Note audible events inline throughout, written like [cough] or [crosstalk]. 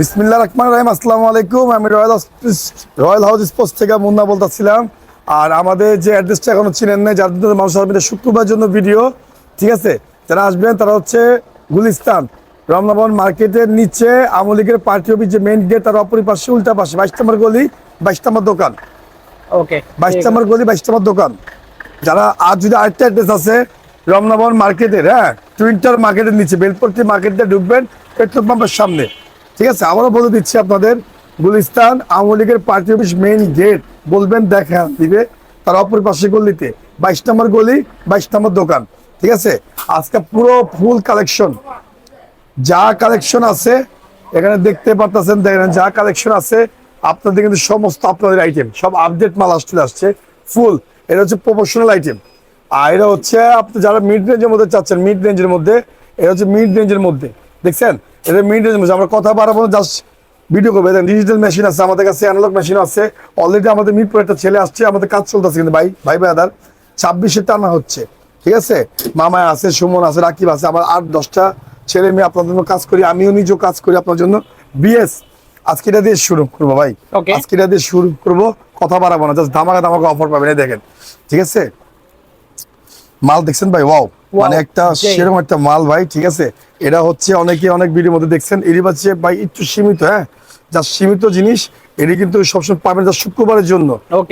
বিসমিল্লাহ রহমান রহিম আসসালামু আলাইকুম। আমি রয়্যাল রয়্যাল হাউস স্পোর্টস থেকে মুন্না বলতেছিলাম। আর আমাদের যে অ্যাড্রেসটা এখনও চিনেন নাই যার জন্য মানুষ আসবে শুক্রবার জন্য ভিডিও ঠিক আছে? যারা আসবেন তারা হচ্ছে গুলিস্তান। রমনাবন মার্কেটের নিচে আওয়ামী লীগের পার্টি অফিস যে মেইন গেট তার অপরি পাশে উল্টা পাশে বাইশ নম্বর গলি বাইশ নম্বর দোকান। ওকে বাইশ নম্বর গলি বাইশ নম্বর দোকান। যারা আর যদি আরেকটা অ্যাড্রেস আছে রমনাবন মার্কেটের হ্যাঁ? টুইন্টার মার্কেটের নিচে বেলপট্টি মার্কেটে ঢুকবেন পেট্রোল পাম্পের সামনে। ঠিক আছে, আবারও বলে দিচ্ছি আপনাদের, গুলিস্তান আওয়ামী লীগের পার্টি অফিস মেইন গেট বলবেন দেখা দিবে, তার অপর পাশে গলিতে, বাইশ নম্বর গলি, বাইশ নম্বর দোকান, ঠিক আছে? আজকে পুরো ফুল কালেকশন যা কালেকশন আছে, এখানে দেখতে পারতেছেন, দেখেন যা কালেকশন আছে, আপনাদের কিন্তু সমস্ত আপনাদের আইটেম সব আপডেট মাল আসলে আসছে ফুল এটা হচ্ছে প্রফেশনাল আইটেম আর এটা হচ্ছে আপনি যারা মিড রেঞ্জের মধ্যে চাচ্ছেন মিড রেঞ্জের মধ্যে, এটা হচ্ছে মিড রেঞ্জের মধ্যে, দেখছেন? এটা মধ্যে আমরা কথা বাড়াবো জাস্ট ভিডিও করবে। ডিজিটাল মেশিন আছে আমাদের কাছে অ্যানালগ মেশিন আছে। অলরেডি আমাদের মিরপুর একটা ছেলে আসছে আমাদের কাজ চলতেছে কিন্তু ভাই ভাই ব্রাদার ছাব্বিশে টানা হচ্ছে ঠিক আছে? মামা আছে সুমন আছে রাকিব আছে আমার আট দশটা ছেলে মেয়ে আপনার জন্য কাজ করি আমিও নিজেও কাজ করি আপনার জন্য। বিএস আজকে এটা দিয়ে শুরু করব ভাই. আজকে এটা দিয়ে শুরু করব কথা বাড়াবো না জাস্ট ধামাকা ধামাকা অফার পাবেন দেখেন ঠিক আছে? মাল দেখছেন ভাই? ওয়াও মানে একটা সেরকম একটা মাল ভাই ঠিক আছে? এটা হচ্ছে অনেকে অনেক ভিডিওর মধ্যে দেখছেন। এরই বাচ্চা ভাই একটু সীমিত হ্যাঁ? যা সীমিত জিনিস এটি কিন্তু সবসময় পাবেন যা শুক্রবারের জন্য।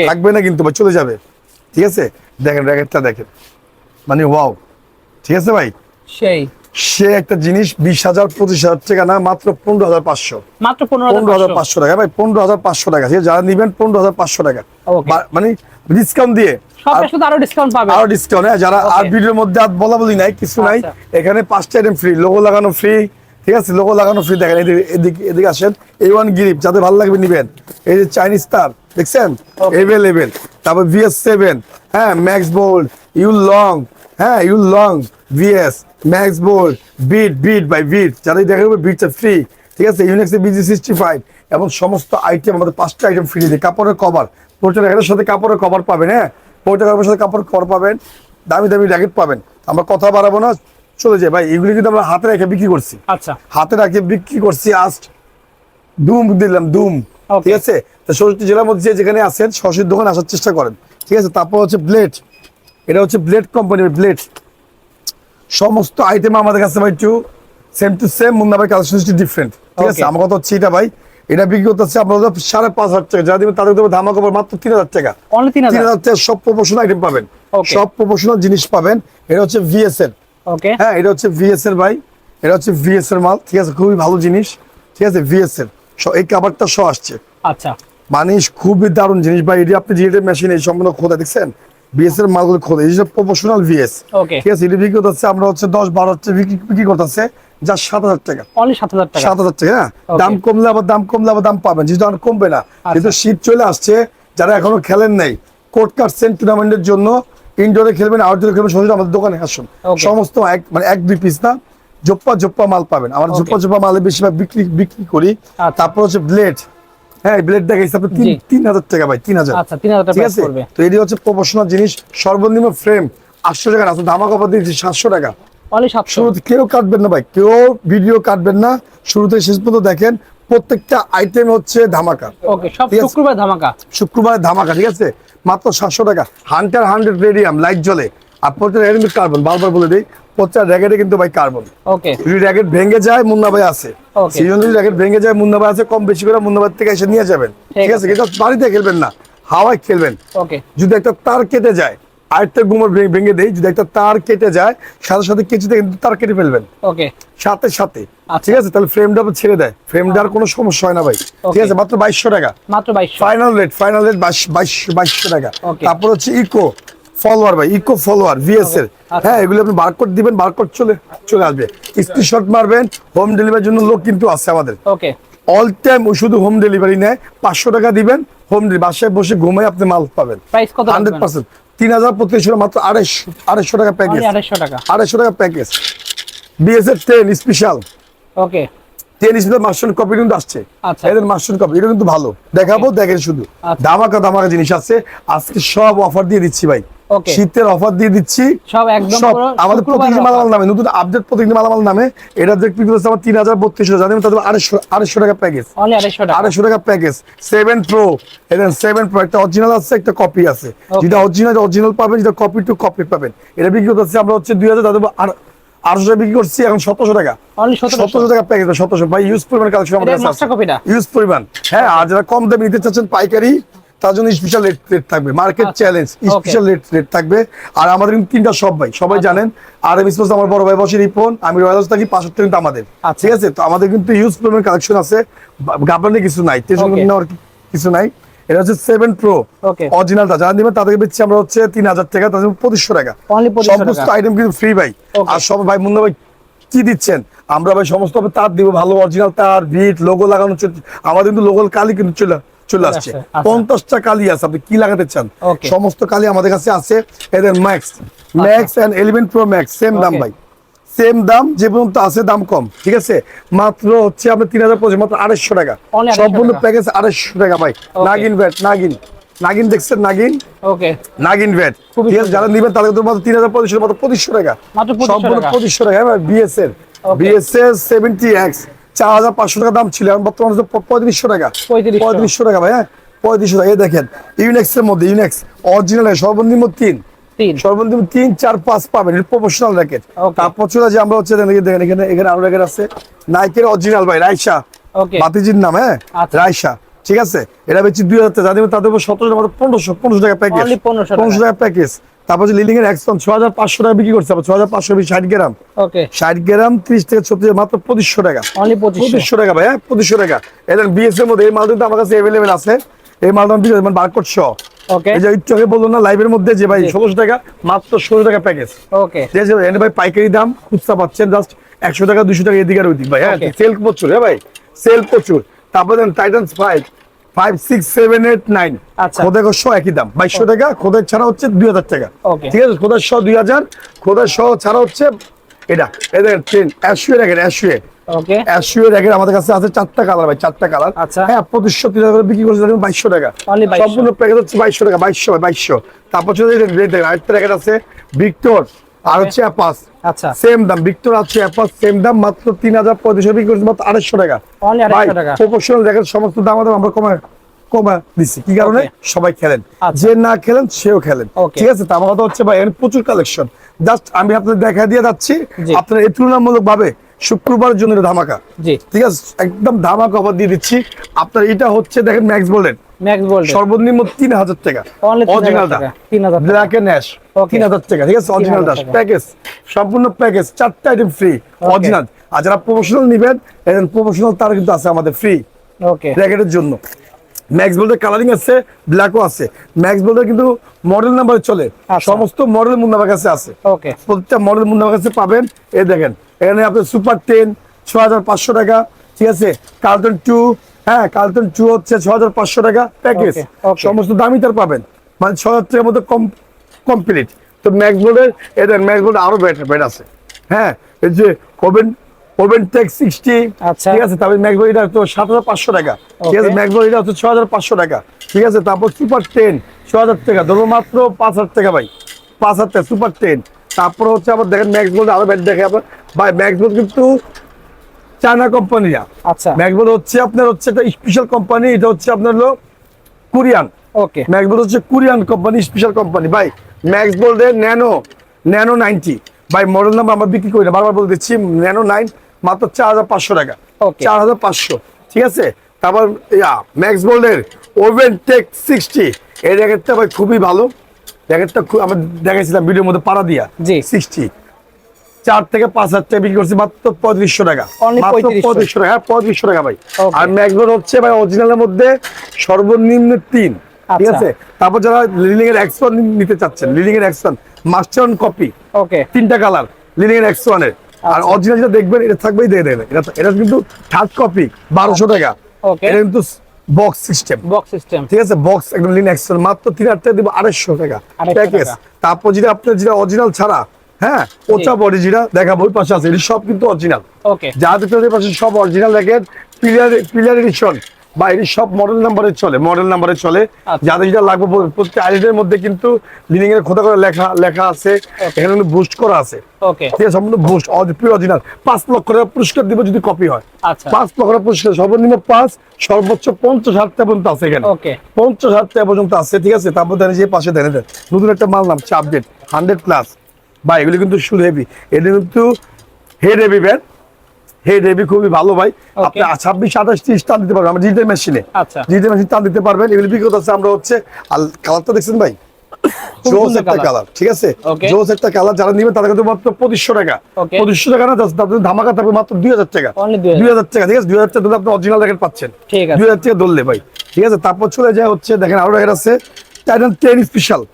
থাকবে না কিন্তু ভাই চলে যাবে। ঠিক আছে? দেখেন র্যাকেটটা দেখেন। মানে ওয়াও ঠিক আছে ভাই? সেই। সে একটা জিনিস বিশ হাজার পঁচিশ হাজার টাকা না মাত্র পনেরো হাজার পাঁচশো। মাত্র পনেরো হাজার পাঁচশো। টাকা। ভাই পনেরো হাজার পাঁচশো টাকা। যারা নিবেন পনেরো হাজার পাঁচশো টাকা। মানে ডিসকাউন্ট দিয়ে। সবটা শুধু আরও ডিসকাউন্ট পাবে। আরও ডিসকাউন্ট হ্যাঁ যারা আর ভিডিওর মধ্যে আর বলা বলি নাই কিছু নাই। আচ্ছা। এখানে পাঁচটা আইটেম ফ্রি লোগো লাগানো ফ্রি ঠিক আছে? লোগো লাগানো ফ্রি দেখেন এদিকে এদিকে এদিকে আসেন। এই ওয়ান গ্রিপ যাদের ভালো লাগবে নিবেন। এই যে চাইনিজ তার দেখছেন? এভেলেবেল তারপর ভিএস সেভেন হ্যাঁ ম্যাক্স বোল্ড ইউ লং হ্যাঁ U long VS max bold bit bit by bit যাদের দেখা যাবে বিটটা ফ্রি ঠিক আছে? ইউনেক্স বিজি সিক্সটি ফাইভ এবং সমস্ত আইটেম আমাদের পাঁচটা আইটেম ফ্রি দিয়ে কাপড়ের কভার প্রোটেন র্যাকেটের সাথে কাপড়ের কভার পাবেন হ্যাঁ? প্রোটেন র্যাকেটের সাথে কাপড়ের কভার পাবেন। দামি দামি র্যাকেট পাবেন। আমরা কথা বাড়াবো না। চলে যাই। ভাই এগুলি কিন্তু আমরা হাতে রেখে বিক্রি করছি। আচ্ছা। হাতে রাখে বিক্রি করছি আস্ট দুম দিলাম দুম. ঠিক আছে? তো ষষ্ঠী জেলার মধ্যে যেখানে আছেন সরস্বতীর দোকানে আসার চেষ্টা করেন। ঠিক আছে? তারপর হচ্ছে ব্লেড এটা হচ্ছে ব্লেড কোম্পানির ব্লেড সমস্ত আইটেম আমাদের কাছে ভাই একটু সেম টু সেম মুন্না ভাই কালেকশন ডিফারেন্ট ঠিক আছে? আমার কথা হচ্ছে এটা ভাই। এটা বিক্রি করতে হচ্ছে আপনাদের সাড়ে পাঁচ হাজার টাকা। যারা দিবেন তাদের দেবো ধামা কাপড় মাত্র তিন হাজার টাকা। তিন হাজার? টাকা সব প্রমোশনাল আইটেম পাবেন। সব প্রমোশনাল জিনিস পাবেন। এটা হচ্ছে ভিএস এর ওকে হ্যাঁ এটা হচ্ছে ভিএস এর ভাই। এটা হচ্ছে ভিএস এর মাল। ঠিক আছে? খুবই ভালো জিনিস। ঠিক আছে? ভিএস এর স- এই কাবারটা সহ আসছে। আচ্ছা। মানুষ খুবই দারুণ জিনিস ভাই। এটি আপনি যেটা মেশিন এই সম্পূর্ণ খোদা দেখছেন? ভিএস এর মালগুলো খোদা এই যে প্রফেশনাল ভিএস. ঠিক আছে এটি বিক্রি করতেছে আমরা হচ্ছে দশ বারো হচ্ছে বিক্রি করতেছে যা সাত হাজার টাকা। সাত হাজার টাকা? হ্যাঁ। দাম কমলে আবার দাম কমলে আবার দাম পাবেন যেহেতু আর কমবে না। আচ্ছা। কিন্তু শীত চলে আসছে যারা এখনও খেলেন নাই কোর্ট কাটছেন টুর্নামেন্টের জন্য ইনডোরে খেলবেন আউটডোরে খেলবেন সরাসরি আমাদের দোকানে আসুন। সমস্ত এক মানে এক দুই পিস না জোপ্পা জোপ্পা মাল পাবেন। আমরা জোপ্পা জোপ্পা মালে বেশিরভাগ বিক্রি বিক্রি করি। আচ্ছা। তারপর হচ্ছে ব্লেড হ্যাঁ ব্লেড দেখাইছে আপনি তিন হাজার টাকা ভাই তিন হাজার। আচ্ছা তিন হাজার ঠিক আছে? তো এটি হচ্ছে প্রফেশনাল জিনিস সর্বনিম্ন ফ্রেম আটশো টাকা না আসলে ধামা কাপড় দিয়েছি সাতশো টাকা। কেউ কাটবেন না ভাই কেউ ভিডিও কাটবেন না। শুরুতে শেষ পর্যন্ত দেখেন প্রত্যেকটা আইটেম হচ্ছে ধামাকা। আছে। শুক্রবার ধামাকা। শুক্রবারে ধামাকা ঠিক আছে? মাত্র সাতশো টাকা। হান্টার হান্ড্রেড রেডিয়াম লাইট জ্বলে। আর প্রত্যেক কার্বন বারবার বলে দিই প্রত্যেক র্যাকেটে কিন্তু ভাই কার্বন ওকে যদি র্যাকেট ভেঙে যায় মুন্না ভাই আছে। সেই জন্য যদি র্যাকেট ভেঙে যায় মুন্না ভাই আছে কম বেশি করে মুন্না ভাই থেকে এসে নিয়ে যাবেন। ঠিক আছে। কিন্তু বাড়িতে খেলবেন না হাওয়ায় খেলবেন। ওকে যদি একটা তার কেটে যায় আরেকটা গুমর ভেঙে- দেয় যদি একটা তার কেটে যায় সাথে সাথে কিন্তু তার কেটে ফেলবেন। ওকে সাথে সাথে। আচ্ছা। ঠিক আছে? তাহলে ফ্রেমটা ছেড়ে দেয়। ফ্রেমটা আর কোনো সমস্যা হয় না ভাই। ঠিক আছে? মাত্র বাইশশো টাকা। মাত্র ফাইনাল রেট ফাইনাল রেট বাইশশো বাইশশো টাকা। তারপর হচ্ছে ইকো ফলোয়ার ভাই ইকো ফলোয়ার ভিএস এর আচ্ছা। হ্যাঁ এগুলো আপনি বারকোড দিবেন বারকোড চলে চলে আসবে। স্ক্রিনশট মারবেন হোম ডেলিভারির জন্য লোক কিন্তু আছে আমাদের। ওকে অল টাইম শুধু হোম ডেলিভারি নেয় পাঁচশো টাকা দিবেন হোম বাসায় বসে ঘুমাই আপনি মাল পাবেন। হান্ড্রেড পার্সেন্ট তিন হাজার পঁচিশশো মাত্র আড়াইশো আড়াইশো টাকা প্যাকেজ আড়াইশো টাকা। Package BSF ten special okay ten special master copy কিন্তু আসছে। আচ্ছা। এদের মাস্টার কপি এটা কিন্তু ভালো। দেখাবো দেখেন শুধু। আচ্ছা। ধামাকা ধামাকা জিনিস আছে। আজকে সব অফার দিয়ে দিচ্ছি ভাই. শীতের অফার দিয়ে দিচ্ছি। সব একদম আমাদের প্রতিদিন মালামাল নামে নতুন আপডেট প্রতিদিন মালামাল নামে। এটা আমার তিন হাজার বত্রিশশো জানেন তাদের আড়াইশো আড়াইশো টাকা প্যাকেজ আড়াইশো টাকা। Package seven pro seven pro একটা অরিজিনাল আছে একটা কপি আছে। যেটা অরিজিনাল অরিজিনাল পাবেন যেটা কপি টু কপি পাবেন। এটা বিক্রি করতেছি আমরা হচ্ছে দুই হাজার তাদের আড়াইশো টাকা বিক্রি করছি এখন সতেরোশো টাকা। সতেরোশো। টাকা প্যাকেজ সতেরোশো। ভাই ইউজ পরিমাণ কালেকশন আমাদের এটা কাছে master copy টা? ইউজ পরিমাণ। হ্যাঁ আর যারা কম দামে নিতে চাচ্ছেন পাইকারি তার জন্য স্পেশাল রেট রেট থাকবে। Market challenge special rate rate থাকবে। আর আমাদের কিন্তু তিনটা সব ভাই সবাই আচ্ছা। জানেন আর এম স্পোর্টস আমার বড় ভাই বসে রিপন আমি রয়্যাল হাউস থাকি পাঁচশো কিন্তু আমাদের। আচ্ছা। ঠিক আছে? তো আমাদের কিন্তু ইউজ পরিমাণ কালেকশন আছে। গাবলানে কিছু নাই. নেওয়ার কিছু নাই। এটা হচ্ছে সেভেন প্রো অরিজিনালটা যারা নেবেন তাদেরকে বেচছি আমরা হচ্ছে তিন হাজার টাকা তাদের পঁচিশশো টাকা। সমস্ত আইটেম কিন্তু ফ্রি ভাই। আর সব ভাই মুন্না ভাই কি দিচ্ছেন? আমরা ভাই সমস্ত তার দিব ভালো অরিজিনাল তার বিট লোগো লাগানো। আমাদের কিন্তু লোগো কালি কিন্তু চলে চলে আসছে। আচ্ছা। পঞ্চাশটা কালি আছে আপনি কি লাগাতে চান? সমস্ত কালি আমাদের কাছে আছে এদের max max and eleven pro max same দাম ভাই। সেম দাম যে পর্যন্ত আছে দাম কম ঠিক আছে? মাত্র হচ্ছে আপনি তিন হাজার পঁচিশ মাত্র আড়াইশো টাকা। সম্পূর্ণ প্যাকেজ আড়াইশো টাকা ভাই। নাগিন ভ্যাট নাগিন নাগিন দেখছেন নাগিন ওকে। নাগিন খুবই ঠিক আছে যারা নিবেন তাদের মাত্র তিন হাজার পঁচিশশো মাত্র পঁচিশশো টাকা। মাত্র 2500 সম্পূর্ণ। পঁচিশশো টাকা বিএস এর. বিএস এর সেভেন্টি এক্স চার হাজার পাঁচশো টাকা দাম ছিল এখন বর্তমানে পঁয়ত্রিশশো টাকা। পঁয়ত্রিশশো। টাকা ভাই হ্যাঁ? পঁয়ত্রিশশো টাকা। এই দেখেন ইউনেক্স এর মধ্যে ইউনেক্স অরিজিনাল সর্বনিম্ন তিন। তিন। সর্বনিম্ন তিন চার পাঁচ পাবেন। Professional racket Okay. তারপর চলে যে আমরা হচ্ছে দেখেন এখানে এখানে আরও র্যাকেট আছে। নাইকের অরিজিনাল ভাই রাইসা Okay. বাতিজির নাম হ্যাঁ? আচ্ছা। রাইসা ঠিক আছে? এটা বেশি দুই হাজার টাকা। যাদের তাদের উপর সতেরো টাকা পনেরোশো পনেরোশো টাকা প্যাকেজ Only 1500 টাকা। পনেরোশো টাকা প্যাকেজ তারপর লিলিং এর একশন ছ হাজার পাঁচশো টাকা বিক্রি করছে ছ হাজার পাঁচশো ষাট গ্রাম। ষাট গ্রাম ত্রিশ থেকে ছত্রিশ মাত্র পঁচিশশো টাকা। পঁচিশশো। টাকা ভাই হ্যাঁ পঁচিশশো টাকা। এদের বিএস এর মধ্যে এই মালটা কিন্তু আমার কাছে অ্যাভেলেবেল আছে। এই মালটা বিক্রি মানে বারকোড সহ এই যে একটু বলল না লাইভের মধ্যে যে ভাই। ষোলোশো টাকা মাত্র ষোলো টাকা প্যাকেজ ওকে ঠিক আছে এনে ভাই পাইকারি দাম খুচরা পাচ্ছেন জাস্ট একশো টাকা দুশো টাকা এদিকে আর ওইদিক ভাই হ্যাঁ সেল প্রচুর হ্যাঁ ভাই সেল প্রচুর। তারপর then titans five five six seven eight nine. খোদাই সহ একই দাম। বাইশশো টাকা খোদাই ছাড়া হচ্ছে দুই হাজার টাকা। ঠিক আছে? খোদাই সহ দুই হাজার খোদাই সহ ছাড়া হচ্ছে এটা। ট্রেন অ্যাশুয়ে অ্যাশুয়ে অ্যাশুয়ে আমাদের কাছে আছে চারটা কালার ভাই চারটা কালার আচ্ছা। হ্যাঁ পঁচিশশো তিন হাজার বিক্রি করছে দেখুন বাইশশো টাকা। Only 2200 সম্পূর্ণ প্যাকেজ হচ্ছে বাইশশো টাকা বাইশশো বাইশশো। তারপর দেখেন, আরেকটা র্যাকেট আছে ভিক্টর আর হচ্ছে অ্যাপাস আচ্ছা। সেম দাম ভিক্টর আছে অ্যাপাস সেম দাম মাত্র তিন হাজার পঁয়ত্রিশশো বিক্রি করছে মাত্র আড়াইশো টাকা। Only 250 টাকা। প্রফেশনাল দেখেন সমস্ত দাম আমরা কমে কমা দিচ্ছি কি কারণে? সবাই খেলেন। আচ্ছা। যে না খেলেন সেও খেলেন. ঠিক আছে? তো আমার কথা হচ্ছে ভাই প্রচুর কালেকশন জাস্ট আমি আপনাদের দেখা দিয়ে যাচ্ছি। আপনার এই তুলনামূলক ভাবে শুক্রবারের জন্য ধামাকা। জি। ঠিক আছে? একদম ধামাকা অফার দিয়ে দিচ্ছি। আপনার এটা হচ্ছে দেখেন ম্যাক্স বলেন ম্যাক্স গোল্ড সর্বনিম্ন তিন হাজার টাকা। Only 3000 অরিজিনালটা টাকা, 3000 ব্ল্যাক এন্ড অ্যাশ Okay. তিন হাজার টাকা। ঠিক আছে? অরিজিনালটা। প্যাকেজ সম্পূর্ণ প্যাকেজ চারটা আইটেম ফ্রি অরিজিনাল আর যারা প্রফেশনাল নিবেন প্রফেশনাল তার কিন্তু আছে আমাদের ফ্রি ওকে র্যাকেটের জন্য। ম্যাক্স বোল্ডের কালারিং আছে ব্ল্যাকও আছে। ম্যাক্স বোল্ডের কিন্তু মডেল নাম্বার চলে। আচ্ছা। সমস্ত মডেল মুন্নাবার কাছে আছে। ওকে প্রত্যেকটা মডেল মুন্নাবার কাছে পাবেন। এ দেখেন এখানে আপনার সুপার টেন ছ হাজার পাঁচশো টাকা ঠিক আছে? কার্টন টু হ্যাঁ কার্টন টু হচ্ছে ছ হাজার পাঁচশো টাকা প্যাকেজ. সমস্ত দামই তার পাবেন। মানে ছ হাজার টাকার মধ্যে কম কমপ্লিট তো ম্যাক্স বোর্ডের এদের ম্যাক্স বোর্ড আরও বেটার বেড আছে। হ্যাঁ এই যে ওভেন ওভেন টেক সিক্সটি। ঠিক আছে তারপরে ম্যাক্স এটা তো সাত হাজার পাঁচশো টাকা। ঠিক আছে. ম্যাক্স এটা হচ্ছে ছ হাজার পাঁচশো টাকা। ঠিক আছে তারপর সুপার টেন ছ হাজার টাকা। ধরো মাত্র পাঁচ হাজার টাকা ভাই। পাঁচ হাজার টাকা সুপার টেন তারপর হচ্ছে আবার দেখেন ম্যাক্স বোর্ড আরও ব্যাট দেখে আবার। ভাই ম্যাক্স বোর্ড কিন্তু চায়না কোম্পানি না আচ্ছা। ম্যাকবোর্ড হচ্ছে আপনার হচ্ছে একটা স্পেশাল কোম্পানি এটা হচ্ছে আপনার হলো কোরিয়ান ওকে ম্যাকবোর্ড হচ্ছে কোরিয়ান কোম্পানি স্পেশাল কোম্পানি ভাই ম্যাক্স বোল্ডের ন্যানো ন্যানো নাইনটি ভাই মডেল নাম্বার আমরা বিক্রি করি না বারবার বলে দিচ্ছি ন্যানো নাইন মাত্র চার হাজার পাঁচশো টাকা। চার হাজার পাঁচশো ঠিক আছে? তারপর ইয়া ম্যাক্স বোল্ডের ওভেন টেক সিক্সটি এই র্যাকেটটা ভাই খুবই ভালো। র্যাকেটটা খুব আমরা দেখেছিলাম ভিডিওর মধ্যে পাড়া দিয়া। সিক্সটি চার থেকে পাঁচ হাজার টাকা বিক্রি করছি মাত্র পঁয়ত্রিশশো টাকা। মাত্র পঁয়ত্রিশশো। টাকা হ্যাঁ পঁয়ত্রিশশো টাকা ভাই. আর ম্যাক্সবোর্ড হচ্ছে ভাই অরিজিনালের মধ্যে সর্বনিম্ন তিন ঠিক আচ্ছা। আছে? তারপর যারা লিলিং এর এক্স নিতে চাচ্ছেন লিলিং এর মাস্টার কপি ওকে তিনটা কালার লিলিং এর। আর আচ্ছা। অরিজিনাল যেটা দেখবেন এটা থাকবেই দিয়ে দেবেন এটা এটা কিন্তু থার্ড কপি বারোশো টাকা. এটা কিন্তু বক্স সিস্টেম বক্স সিস্টেম ঠিক আছে বক্স একদম লিন এক্সেল মাত্র তিন হাজার টাকা দিব আড়াইশো টাকা। প্যাকেজ তারপর যেটা আপনার যেটা অরিজিনাল ছাড়া হ্যাঁ ওটা বডি যেটা দেখাবো ওই পাশে আছে। এটি সব কিন্তু অরিজিনাল ওকে যা দেখতে পাচ্ছেন পাশে সব অরিজিনাল দেখেন। পিলার পিলার এডিশন বা এটি সব মডেল নাম্বারে চলে মডেল নাম্বারে চলে। আচ্ছা। যাদের যেটা লাগবে প্রত্যেক আইডির মধ্যে কিন্তু লিনিং এর খোদা করে লেখা লেখা আছে। এখানে কিন্তু বুস্ট করা আছে। ওকে ঠিক আছে সম্পূর্ণ বুস্ট পিওর অরিজিনাল পাঁচ লক্ষ টাকা পুরস্কার দিব যদি কপি হয়। আচ্ছা। পাঁচ লক্ষ টাকা পুরস্কার সর্বনিম্ন পাঁচ সর্বোচ্চ পঞ্চাশ হাজার টাকা পর্যন্ত আছে এখানে। ওকে পঞ্চাশ হাজার টাকা পর্যন্ত আছে ঠিক আছে? তারপর দেন যে পাশে দেন দেন নতুন একটা মাল নাম আপডেট হান্ড্রেড প্লাস বা এগুলো কিন্তু শুধু হেভি এটা কিন্তু head heavy bat head heavy খুবই ভালো ভাই। আপনি ছাব্বিশ আঠাশ ত্রিশ টান দিতে পারবেন। আমরা ডিজিটাল মেশিনে আচ্ছা। ডিজিটাল মেশিন টান দিতে পারবেন। এগুলো বিক্রি করতে আমরা হচ্ছে আর কালারটা দেখছেন ভাই। [coughs] কালার ঠিক আছে? জোস একটা কালার যারা নিবেন তাদের কিন্তু মাত্র পঁচিশশো টাকা। পঁচিশশো টাকা না তাদের ধামাকা থাকবে মাত্র দুই হাজার টাকা। দুই হাজার। টাকা ঠিক আছে? দুই হাজার টাকা আপনি অরিজিনাল র্যাকেট পাচ্ছেন। দুই হাজার টাকা ধরলে ভাই। ঠিক আছে? তারপর চলে যায় হচ্ছে দেখেন আরও র্যাকেট আছে। Titan ten special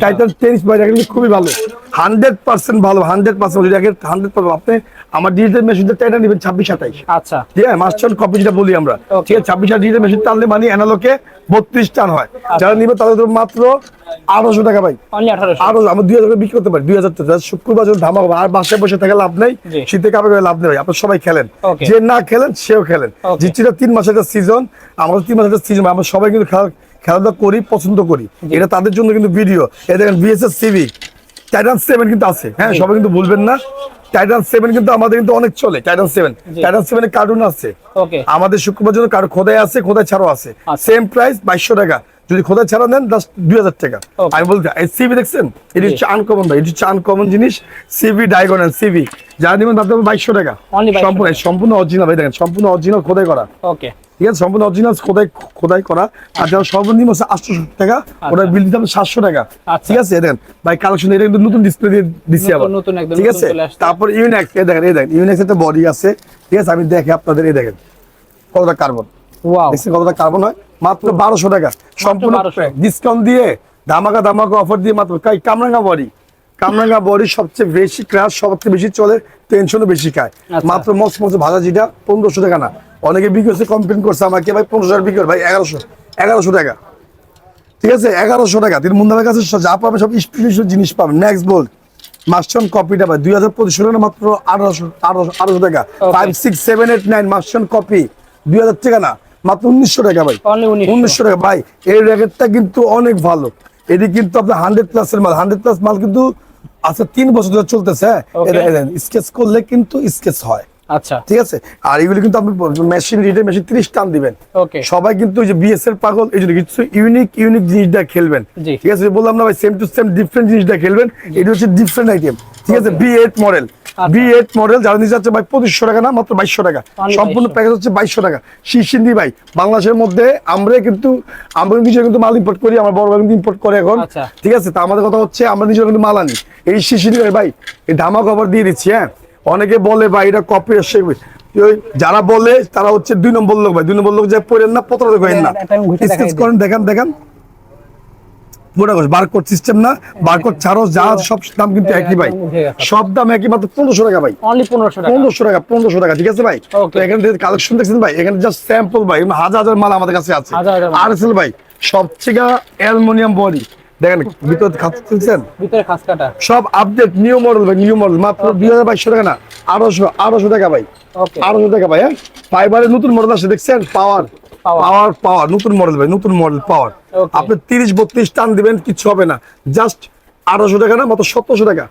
titan ten কিন্তু খুবই ভালো। হান্ড্রেড পার্সেন্ট ভালো হান্ড্রেড পার্সেন্ট হান্ড্রেড পার্সেন্ট আপনি আমার ডিজিটাল মেশিনটা টাইটান নেবেন ছাব্বিশ সাতাইশ আচ্ছা। ঠিক আছে মাস্টার কপি যেটা বলি আমরা। ঠিক আছে ছাব্বিশ ডিজিটাল মেশিন টানলে মানে অ্যানালোকে বত্রিশ টান হয়। যারা নিবে তাদের মাত্র আঠারোশো টাকা ভাই। আঠারোশো। আরও দুই হাজার বিক্রি করতে পারি দুই হাজার টাকা শুক্রবার যখন ধামা হবে আর বাসায় বসে থাকা লাভ নেই। শীতে কাপড় লাভ নেই। আপনারা সবাই খেলেন। যে না খেলেন সেও খেলেন। তিন মাসের একটা সিজন আমাদের তিন মাসের একটা সিজন আমরা সবাই কিন্তু খেলা- খেলাধুলা করি পছন্দ করি। এটা তাদের জন্য কিন্তু ভিডিও এ দেখেন বিএসএস সিভি টাইটান সেভেন কিন্তু আছে। হ্যাঁ। সবাই কিন্তু ভুলবেন না। টাইটান সেভেন কিন্তু আমাদের কিন্তু অনেক চলে টাইটান সেভেন। টাইটান সেভেনের কার্টুন আছে। আমাদের শুক্রবার জন্য কারও খোদাই আছে খোদাই ছাড়াও আছে। আচ্ছা। সেম প্রাইস বাইশশো টাকা। যদি খোদাই ছাড়া নেন জাস্ট দুই হাজার টাকা। আমি বলতে এই সিভি দেখছেন? এটি। হচ্ছে আনকমন ভাই এটি হচ্ছে আনকমন জিনিস। সিভি ডায়গোনাল সিভি যারা নেবেন তাদের বাইশশো টাকা। সম্পূর্ণ সম্পূর্ণ অরিজিনাল ভাই দেখেন সম্পূর্ণ অরিজিনাল খোদাই করা। ওকে। ঠিক আছে? সম্পূর্ণ অরিজিনাল খোদাই খোদাই করা। আর যারা সর্বনিম্ন হচ্ছে আটশো টাকা ওটা বিল দিতে সাতশো টাকা। আচ্ছা। ঠিক আছে? দেখেন ভাই কালেকশন এটা কিন্তু নতুন ডিসপ্লে দিয়ে দিচ্ছি আবার। ঠিক আছে? তারপর ইউনেক্স এই দেখেন এই দেখেন ইউনেক্স একটা বডি আছে। ঠিক আছে? আমি দেখে আপনাদের এই দেখেন কতটা কার্বন দেখছেন কতটা কার্বন হয়? মাত্র বারোশো টাকা। সম্পূর্ণ 1200 ডিসকাউন্ট দিয়ে ধামাকা ধামাকা অফার দিয়ে মাত্র। কামরাঙ্গা বডি কামরাঙ্গা বডি সবচেয়ে বেশি ক্রাশ সবচেয়ে বেশি চলে টেনশনও বেশি খায়। আচ্ছা। মাত্র মস্ত মস্ত ভাজা জিটা পনেরোশো টাকা না। অনেকে বিক্রি কমপ্লেন করছে আমাকে ভাই পনেরোশো টাকা বিক্রি ভাই এগারোশো এগারোশো টাকা। ঠিক আছে? এগারোশো টাকা। তিনি মুন্দামের কাছে যা পাবেন সব স্পেশাল জিনিস পাবেন। নেক্সট বোল্ড মাস্টন কপিটা ভাই দুই হাজার পঁচিশ টাকা মাত্র আঠারোশো আঠারোশো টাকা। Five six seven eight nine master copy দুই হাজার টাকা না মাত্র উনিশশো টাকা ভাই। উনিশশো। টাকা। ভাই এই র্যাকেটটা কিন্তু অনেক ভালো। এটি কিন্তু আপনার হান্ড্রেড প্লাসের মাল হান্ড্রেড প্লাস মাল কিন্তু আচ্ছা তিন বছর ধরে চলতেছে হ্যাঁ? স্কেচ করলে কিন্তু স্কেচ হয়। আচ্ছা। ঠিক আছে? আর এগুলি কিন্তু আপনি মেশিন রিডের মেশিন তিরিশ টান দিবেন। ওকে সবাই কিন্তু ওই যে বিএস এর পাগল এই জন্য কিছু ইউনিক ইউনিক জিনিসটা খেলবেন। ঠিক আছে? বললাম না ভাই সেম টু সেম ডিফারেন্ট জিনিসটা খেলবেন এটা হচ্ছে ডিফারেন্ট আইটেম ঠিক আছে? B eight model B eight model যারা নিচে যাচ্ছে ভাই পঁচিশশো টাকা না মাত্র বাইশশো টাকা। সম্পূর্ণ প্যাকেজ হচ্ছে বাইশশো টাকা। শীর্ষিন্দি ভাই বাংলাদেশের মধ্যে আমরা কিন্তু আমরা কিছু কিন্তু মাল ইম্পোর্ট করি আমার বড় ভাই কিন্তু ইম্পোর্ট করে এখন। আচ্ছা। ঠিক আছে? তা আমাদের কথা হচ্ছে আমরা নিজেরা কিন্তু মাল আনি। এই শীর্ষিন্দি ভাই এই ধামা কভার দিয়ে দিচ্ছি হ্যাঁ? অনেকে বলে ভাই এটা কপি এসে যারা বলে তারা হচ্ছে দুই নম্বর লোক ভাই। দুই নম্বর লোক যে পড়েন না প্রতারিত করেন না। স্কেচ করেন দেখান দেখান। বারকোড সিস্টেম না বারকোড ছাড়াও যা সব দাম কিন্তু একই ভাই। সব দাম একই মাত্র পনেরোশো টাকা ভাই। পনেরোশো টাকা। পনেরোশো টাকা ঠিক আছে ভাই? Okay. তো এখানে কালেকশন দেখছেন ভাই এখানে জাস্ট স্যাম্পল ভাই হাজার হাজার মাল আমাদের কাছে আছে। আর ভাই সবচেয়ে অ্যালুমিনিয়াম বডি। দেখেন ভিতরে খাচ্ছেন ভিতরে খাস কাটা। সব আপডেট নিউ মডেল ভাই নিউ মডেল মাত্র দুই হাজার বাইশশো টাকা না আড়াইশো আড়াইশো টাকা ভাই। আড়াইশো টাকা ভাই হ্যাঁ? ফাইবারের নতুন মডেল আছে দেখছেন? পাওয়ার পাওয়ার পাওয়ার নতুন মডেল ভাই নতুন মডেল পাওয়ার. আপনি তিরিশ বত্রিশ টান দিবেন কিছু হবে না। জাস্ট আড়াইশো টাকা না মাত্র সতেরোশো টাকা।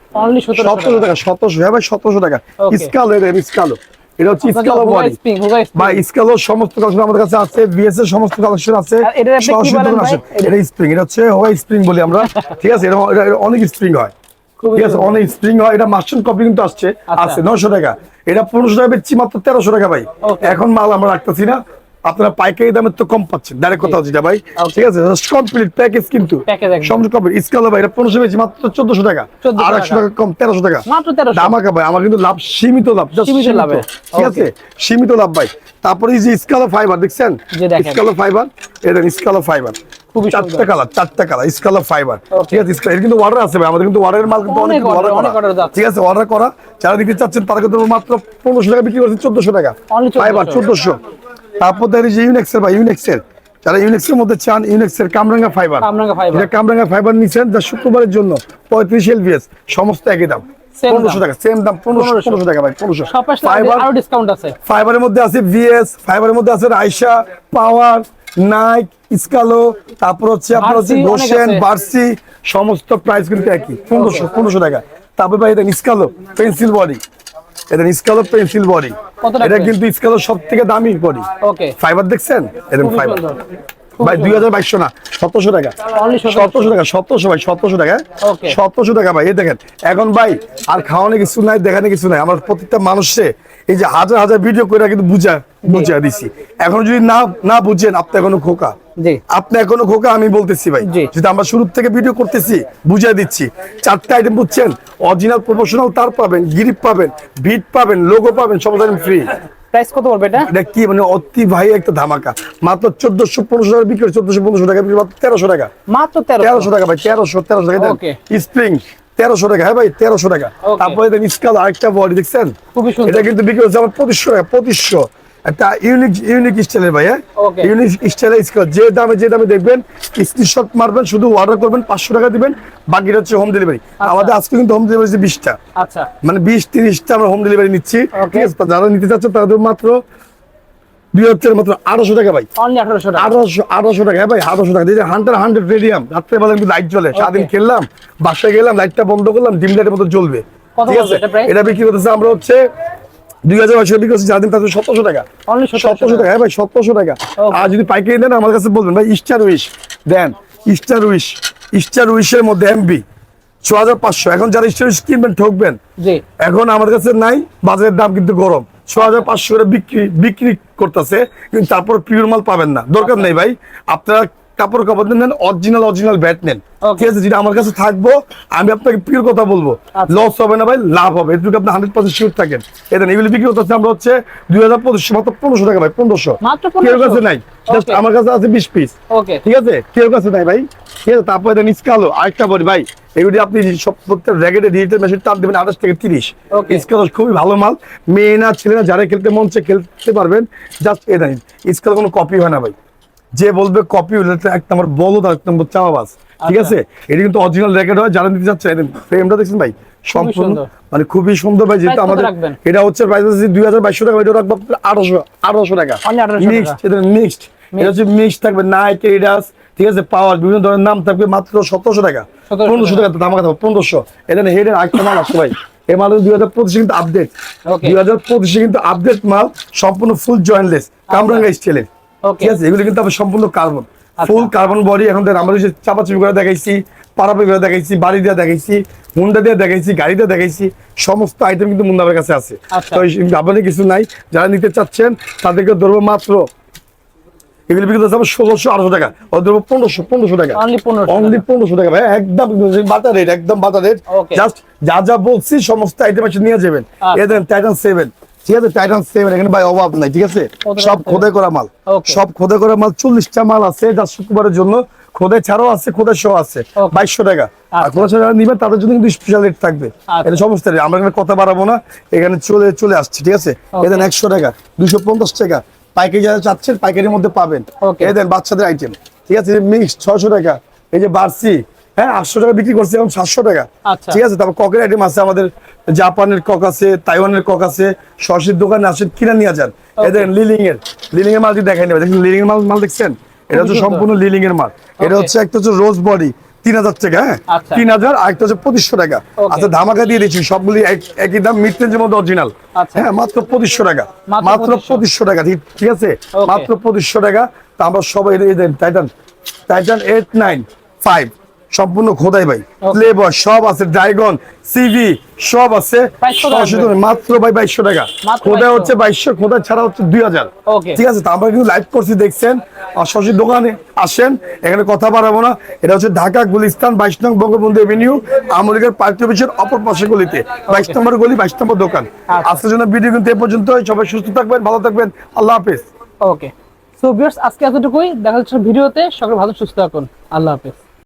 সতেরোশো টাকা। সতেরোশো হ্যাঁ ভাই সতেরোশো টাকা. স্কালো এটা স্কালো এটা হচ্ছে স্কালো বডি বা স্কালো সমস্ত কালেকশন আমাদের কাছে আছে বিএস এর সমস্ত কালেকশন আছে সরাসরি এটা স্প্রিং এটা হচ্ছে হোয়াইট স্প্রিং বলি আমরা। [laughs] ঠিক আছে এটা অনেক স্প্রিং হয়। ঠিক আছে অনেক স্প্রিং হয়। এটা কপি কিন্তু আসছে। আচ্ছা। আছে নশো টাকা। এটা পনেরোশো টাকা বেচছি মাত্র তেরোশো টাকা ভাই। এখন মাল আমরা রাখতেছি না। আপনারা পাইকারি দামের তো কম পাচ্ছেন। ডাইরেক্ট কথা হচ্ছে ভাই। ঠিক আছে কমপ্লিট প্যাকেজ কিন্তু। কমপ্লিট স্কালো ভাই এটা পনেরোশো বেচছি মাত্র চোদ্দশো টাকা। আর একশো টাকা। কম তেরোশো টাকা। দামাকা ভাই আমার কিন্তু লাভ সীমিত লাভ সীমিত লাভে। ঠিক আছে? সীমিত লাভ ভাই। তারপরে এই যে স্কালো ফাইবার দেখছেন? স্কালো ফাইবার এটা স্কালো ফাইবার চারটা কালার চারটা কালার স্কালো ফাইবার ঠিক আছে? এর কিন্তু অর্ডার আছে ভাই আমাদের কিন্তু অর্ডারের মাল কিন্তু অনেক অনেক অর্ডার করা। ঠিক আছে? অর্ডার করা। যারা দিতে চাচ্ছেন তারা কিন্তু মাত্র পনেরোশো টাকা বিক্রি করছে চোদ্দশো টাকা। ফাইবার চোদ্দশো। তারপর দেখি যে ইউনেক্সের ভাই ইউনেক্সের যারা ইউনেক্সের মধ্যে চান ইউনেক্সের কামরাঙ্গা ফাইবার কামরাঙ্গা fiber। এটা কামরাঙ্গা ফাইবার নিছেন যা শুক্রবারের জন্য পঁয়ত্রিশ এলভিএস সমস্ত একই দাম। পনেরোশো টাকা সেম দাম পনেরোশো পনেরোশো। টাকা ভাই পনেরোশো। ফাইবার ডিসকাউন্ট আছে। ফাইবারের মধ্যে আছে ভিএস ফাইবারের মধ্যে আছে রাইসা পাওয়ার নাইক তারপর হচ্ছে আপনার হচ্ছে বার্সি, গোসেন বার্সি সমস্ত প্রাইস কিন্তু একই। পনেরোশো পনেরোশো টাকা। তারপর ভাই এটা স্কালো পেন্সিল বডি এটা স্কালো পেন্সিল বডি এটা কিন্তু স্কালো সব থেকে দামি বডি ওকে। ফাইবার দেখছেন? এরকম ফাইবার ভাই দুই হাজার বাইশশো না সতেরোশো টাকা। Only 1700 সতেরোশো টাকা সতেরোশো ভাই সতেরোশো টাকা সতেরোশো টাকা ভাই এই দেখেন। এখন ভাই আর খাওয়ানো কিছু নাই দেখানো কিছু নাই। আমার প্রত্যেকটা মানুষে এই যে হাজার হাজার ভিডিও করে কিন্তু বুঝা বুঝা দিছি। এখন যদি না না বুঝেন আপনি এখনও খোকা। আপনি এখনও খোকা আমি বলতেছি ভাই। যেটা আমরা শুরু থেকে ভিডিও করতেছি বুঝিয়ে দিচ্ছি। চারটা আইটেম বুঝছেন? অরিজিনাল প্রমোশনাল তার পাবেন গিরিপ পাবেন ভিট পাবেন লোগো পাবেন সব ফ্রি প্রাইস কত পড়বে এটা? এটা কি মানে অতি ভাই একটা ধামাকা। মাত্র চোদ্দশো পনেরোশো টাকা বিক্রি টাকা মাত্র টাকা। মাত্র টাকা ভাই তেরোশো টাকা। স্প্রিং তেরোশো টাকা। হ্যাঁ ভাই তেরোশো টাকা। তারপরে আরেকটা বডি দেখছেন? এটা কিন্তু বিক্রি হচ্ছে আমার পঁচিশশো টাকা পঁচিশশো। একটা ইউনিক ইউনিক স্টাইলের ভাই হ্যাঁ? ইউনিক স্টাইলের যে দামে যে দামে দেখবেন স্ক্রিনশট মারবেন শুধু অর্ডার করবেন পাঁচশো টাকা দিবেন বাকিটা হচ্ছে হোম ডেলিভারি আমাদের আজকে কিন্তু হোম ডেলিভারি বিশটা আচ্ছা। মানে বিশ তিরিশটা আমরা হোম ডেলিভারি নিচ্ছি ঠিক আছে? যারা নিতে তাদের মাত্র দুই হাজার মাত্র আড়াইশো টাকা ভাই। আঠারোশো আঠারোশো আঠারোশো টাকা হ্যাঁ ভাই আঠারোশো টাকা। যে হান্ড্রেড হান্ড্রেড রেডিয়াম রাত্রেবেলা কিন্তু লাইট জ্বলে। সারাদিন খেললাম বাসায় গেলাম লাইটটা বন্ধ করলাম ডিম লাইটের মতো জ্বলবে। ঠিক আছে? এটা বিক্রি করতেছে আমরা হচ্ছে দুই হাজার বাইশশো বিক্রি করছি সারাদিন তাদের সতেরোশো টাকা। সতেরোশো টাকা? হ্যাঁ ভাই সতেরোশো টাকা। আর যদি পাইকারি দেন আমার কাছে বলবেন ভাই star wish then star wish star উইশের মধ্যে এমবি ছ হাজার পাঁচশো। এখন যারা স্টার উইশ কিনবেন ঠকবেন। এখন আমার কাছে নাই বাজারের দাম কিন্তু গরম। ছ হাজার পাঁচশো করে বিক্রি বিক্রি করতেছে কিন্তু তারপর পিওর মাল পাবেন না। দরকার নেই ভাই আপনারা কাপড় কাপড় নেন অরিজিনাল অরিজিনাল ব্যাট নেন। ঠিক আছে যেটা আমার কাছে থাকব আমি আপনাকে পিওর কথা বলব। আচ্ছা। লস হবে না ভাই লাভ হবে। এটুকু আপনি হান্ড্রেড পার্সেন্ট শিওর থাকেন। এটা এগুলি বিক্রি করতেছে আমরা হচ্ছে দুই হাজার পঁচিশশো মাত্র পনেরোশো টাকা ভাই পনেরোশো। কেউ কাছে নাই। জাস্ট আমার কাছে আছে বিশ পিস ঠিক আছে? কেউ কাছে নাই ভাই। ঠিক আছে তারপরে দেন স্কালো আরেকটা বলি ভাই এগুলি আপনি সব প্রত্যেক র্যাকেটে ডিজিটাল মেশিন টান দেবেন আঠাশ থেকে তিরিশ। Okay. স্কালো খুবই ভালো মাল। মেয়ে না ছেলে না যারা খেলতে মন চায় খেলতে পারবেন। জাস্ট এ নাই স্কালো কোনো কপি হয় না ভাই। যে বলবে কপি হলে এক নম্বর বলো তার এক নম্বর চাওয়াবাজ ঠিক আচ্ছা। আছে? এটা কিন্তু অরিজিনাল র্যাকেট হয় যারা নিতে চাচ্ছে ফ্রেমটা দেখছেন ভাই? সম্পূর্ণ মানে খুবই সুন্দর ভাই যেহেতু আমাদের এটা হচ্ছে প্রাইস আছে দুই হাজার বাইশশো টাকা এটা রাখব আঠারোশো আঠারোশো টাকা। Only 1800 টাকা। মিক্সড এটা মিক্সড এটা হচ্ছে মিক্স থাকবে নাইক এডিডাস ঠিক আছে পাওয়ার বিভিন্ন ধরনের নাম থাকবে মাত্র সতেরোশো টাকা। 1700 পনেরোশো টাকা দাম থাকবে পনেরোশো। এটা হেডের আরেকটা মাল আসছে ভাই। এই মাল দুই হাজার পঁচিশে কিন্তু আপডেট. দুই হাজার পঁচিশে কিন্তু আপডেট মাল সম্পূর্ণ ফুল জয়েন্টলেস কামরাঙ্গা Okay. ঠিক আছে এগুলো কিন্তু আবার সম্পূর্ণ কার্বন আচ্ছা। ফুল কার্বন বডি এখন আমরা চাপাচুপি করে দেখাইছি পারাপি করে দেখাইছি বাড়ি দিয়ে দেখাইছি হুন্ডা দিয়ে দেখাইছি গাড়ি দিয়ে দেখাইছি সমস্ত আইটেম কিন্তু মুন্দাবের কাছে আছে। আচ্ছা। তো আপনাদের কিছু নাই যারা নিতে চাচ্ছেন তাদেরকে ধরবো মাত্র এগুলি বিক্রি করতে ষোলোশো আঠারোশো টাকা। ও ধরবো পনেরোশো পনেরোশো টাকা। Only 1500 অনলি পনেরোশো টাকা। ভাই একদম রেট একদম রেট জাস্ট যা যা বলছি সমস্ত আইটেম আছে নিয়ে যাবেন। আচ্ছা। টাইটান সেভেন ঠিক আছে টাইটান সেভেন এখানে ভাই অভাব নাই ঠিক আছে? সব করা মাল। সব করা মাল চল্লিশটা মাল আছে যা শুক্রবারের জন্য। ছাড়াও আছে সহ আছে বাইশশো টাকা। আর আচ্ছা। খোদাই নিবেন তাদের জন্য কিন্তু স্পেশাল রেট থাকবে। আচ্ছা। এটা সমস্ত rate। আমরা এখানে কথা বাড়াবো না এখানে চলে চলে আসছে ঠিক আছে. এদেন একশো টাকা দুশো পঞ্চাশ টাকা। পাইকারি যারা চাচ্ছেন পাইকারির মধ্যে পাবেন. এদেন বাচ্চাদের আইটেম ঠিক আছে? মিক্স ছশো টাকা। এই যে বার্সি হ্যাঁ আটশো টাকা বিক্রি করছে এখন সাতশো টাকা। আচ্ছা। ঠিক আছে তারপর ককের আইটেম আছে আমাদের জাপানের কক আছে তাইওয়ানের কক আছে সরষের দোকানে আসেন কিনে নিয়ে যান। এদের লিলিং এর লিলিং এর মাল দেখাই নেবে দেখুন লিলিং এর মাল মাল দেখছেন? এটা হচ্ছে সম্পূর্ণ লিলিং এর মাল। এটা হচ্ছে একটা হচ্ছে রোজ বডি তিন হাজার টাকা হ্যাঁ? আচ্ছা। তিন হাজার আর একটা হচ্ছে পঁচিশশো টাকা। আচ্ছা ধামাকা দিয়ে দিচ্ছি সবগুলি এক- একই দাম মিড রেঞ্জের মধ্যে অরিজিনাল আচ্ছা। হ্যাঁ মাত্র পঁচিশশো টাকা। মাত্র মাত্র 2500 পঁচিশশো টাকা ঠিক আছে. মাত্র পঁচিশশো টাকা তা আমরা সবাই এই then titan titan eight nine five সম্পূর্ণ খোদাই ভাই. ফ্লেভার সব আছে ড্রাইগন সিভি সব আছে? মাত্র ভাই বাইশশো টাকা। 2200 হচ্ছে বাইশশো খোদাই ছাড়া হচ্ছে দুই হাজার। ঠিক আছে আমরা কিন্তু লাইভ করছি দেখছেন? আর সরাসরি দোকানে আসেন এখানে কথা বাড়াবো না। এটা হচ্ছে ঢাকা গুলিস্তান বাইশ নং বঙ্গবন্ধু এভিনিউ আমলিগের পার্টি অফিসের অপর পাশে গলিতে। বাইশ নম্বর গলি বাইশ নম্বর দোকান। আচ্ছা। আজকের জন্য ভিডিও কিন্তু এ পর্যন্ত সবাই সুস্থ থাকবেন ভালো থাকবেন। আল্লাহ হাফেজ। ওকে সো ভিউয়ার্স আজকে এতটুকুই। দেখা যাচ্ছে ভিডিওতে। সকলে ভালো সুস্থ থাকুন। আল্লাহ হাফেজ।